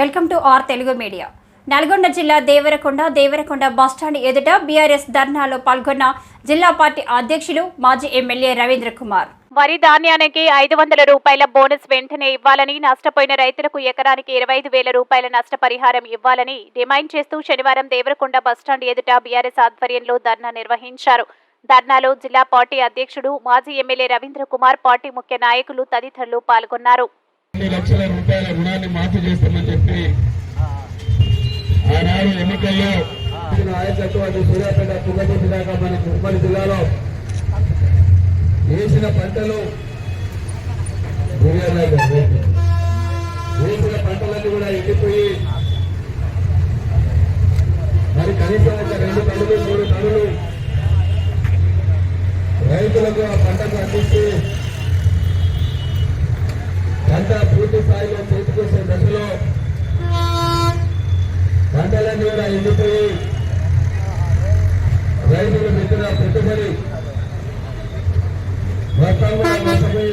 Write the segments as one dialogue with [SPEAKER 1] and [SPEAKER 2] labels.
[SPEAKER 1] Welcome to R Telugu media. Nalgonda జిల్లా Devarakonda Devarakonda bus stand ఎదుట BRS ధర్నాలో పాల్గొన్న జిల్లా పార్టీ అధ్యక్షులు మాజీ ఎమ్మెల్యే రవీంద్ర కుమార్.
[SPEAKER 2] వరి ధాన్యానికి ఐదు వందల రూపాయల బోనస్ వెంటనే ఇవ్వాలని నష్టపోయిన రైతులకు ఎకరానికి ఇరవై ఐదు వేల రూపాయల నష్టపరిహారం ఇవ్వాలని డిమాండ్ చేస్తూ శనివారం దేవరకొండ బస్టాండ్ ఎదుట బీఆర్ఎస్ ఆధ్వర్యంలో ధర్నా నిర్వహించారు. ధర్నాలో జిల్లా పార్టీ అధ్యక్షుడు మాజీ ఎమ్మెల్యే రవీంద్ర కుమార్ పార్టీ ముఖ్య నాయకులు తదితరులు పాల్గొన్నారు.
[SPEAKER 3] లక్షల రూపాయల రుణాన్ని మాఫీ చేస్తామని చెప్పి ఆనాడు ఎన్నికల్లో ఆయకట్టు సూర్యాపేట తుంగతుర్తి దాకా మన ఉమ్మడి జిల్లాలో వేసిన పంటలు వేసిన పంటలన్నీ కూడా ఎండిపోయి మరి కనీసం ఒక రెండు టన్నులు మూడు టన్నులు రైతులకు ఆ పంటకు అందిస్తూ పంట పూర్తి స్థాయిలో చేతికొచ్చే దశలో పంటలన్నీ కూడా ఎండిపోయి రైతుల పెట్టిన పెట్టుబడి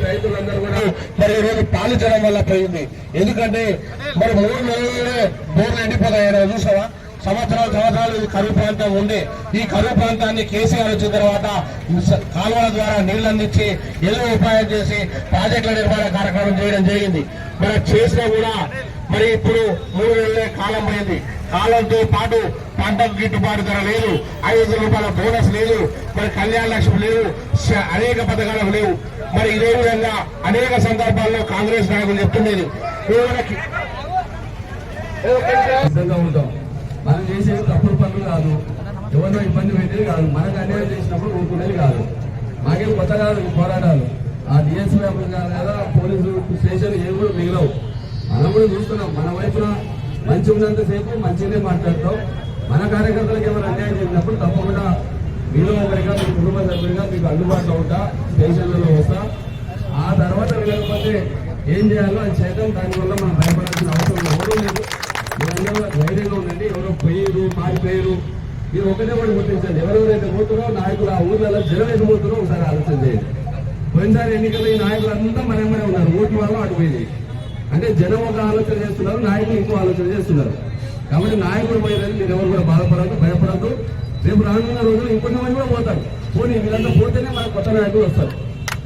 [SPEAKER 3] రైతులందరూ కూడా మరి ఈరోజు పాలించడం వల్ల పోయింది. ఎందుకంటే మరి మూడు నెలలోనే బోర్లు ఎండిపోతాయి చూసావా? సంవత్సరాలు సంవత్సరాలు ఇది కరువు ప్రాంతం ఉంది ఈ కరువు ప్రాంతాన్ని కేసీఆర్ వచ్చిన తర్వాత కాలువల ద్వారా నీళ్ళు అందించి ఎన్నో ఉపాయం చేసి ప్రాజెక్టుల నిర్మాణ కార్యక్రమం చేయడం జరిగింది. మరి చేసినా కూడా మరి ఇప్పుడు మూడు నెలలే కాలం పోయింది. కాలంతో పాటు పంటకు గిట్టుబాటు ధర లేదు. ఐదు రూపాయల బోనస్ లేదు. మరి కళ్యాణ లక్ష్మి లేదు అనేక పథకాలు లేవు. మరి ఇదే విధంగా అనేక సందర్భాల్లో కాంగ్రెస్ నాయకులు
[SPEAKER 4] చెప్తున్నది ఉంటాం. మనం చేసేది తప్పుడు పనులు కాదు. ఎవరినో ఇబ్బంది పెట్టేది కాదు. మనకు అన్యాయం చేసినప్పుడు ఊరుకునేది కాదు. మాకేం కొత్త కాదు పోరాటాలు. ఆ డిఎస్పీ ఆఫీస్ కాదు కదా పోలీసు స్టేషన్ ఏమి కూడా మనం కూడా చూస్తున్నాం. మన వైపున మంచి ఉన్నంతసేపు మంచిగానే మాట్లాడతాం. మన కార్యకర్తలకు ఎవరు అన్యాయం చేసినప్పుడు తప్పకుండా మీలో ఒకరిగా మీ కుటుంబ సభ్యుడిగా మీకు అందుబాటులో ఉంటా స్టేషన్లలో వస్తా. ఆ తర్వాత వెళ్ళకపోతే ఏం చేయాలో అది చేద్దాం. దానివల్ల మనం భయపడాల్సిన అవసరం ఎవరూ లేదు. మీరందరూ ధైర్యంగా ఉండండి. ఎవరో పోయిరు మారిపోయారు మీరు ఒకటే కూడా గుర్తించండి. ఎవరెవరైతే పోతున్నారో నాయకులు ఆ ఊర్లలో జనం ఎటు పోతున్నారో ఒకసారి ఆలోచన చేయండి. పోయినసారి ఎన్నికల్లో ఈ నాయకులు అంతా మన ఉన్నారు. ఓట్ల వల్ల అటు పోయింది అంటే జనం ఒక ఆలోచన చేస్తున్నారు నాయకులు ఇంకో ఆలోచన చేస్తున్నారు. కాబట్టి నాయకుడు పోయేదని మీరు ఎవరు కూడా బాధపడద్దు భయపడద్దు. రేపు రానున్న రోజులు ఇంకొంతమంది కూడా పోతారు. పోనీ వీళ్ళంతా పోతేనే మన కొత్త నాయకులు వస్తారు.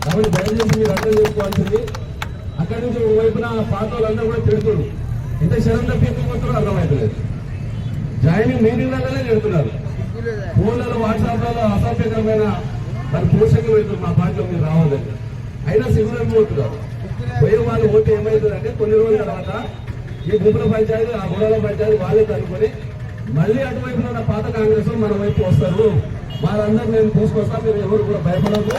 [SPEAKER 4] కాబట్టి దయచేసి మీరు అర్థం చేసుకోవాల్సింది అక్కడి నుంచి వైపున పాత వాళ్ళందరూ కూడా తిడుతున్నారు ఇంత శరం తప్పి ఎందుకు పోతారో అర్థమవుతలేదు జాయినింగ్ మీటింగ్లలోనే తిడుతున్నారు. ఫోన్లలో వాట్సాప్లలో అసభ్యకరమైన మరి పోషకులు మా పార్టీలో మీరు రావద్దని. అయినా సిగ్గులు పోతున్నారు. పోయే వాళ్ళు ఓటు ఏమవుతుందంటే కొన్ని రోజుల తర్వాత ఈ గుంపుల పంచాయతీ ఆ గొడవల పంచాయతీ వాళ్ళే కనుక్కొని మళ్ళీ అటువైపు ఉన్న పాత కాంగ్రెస్ మన వైపు వస్తారు. వాళ్ళందరూ నేను తీసుకొస్తా మీరు ఎవరు కూడా భయపడదు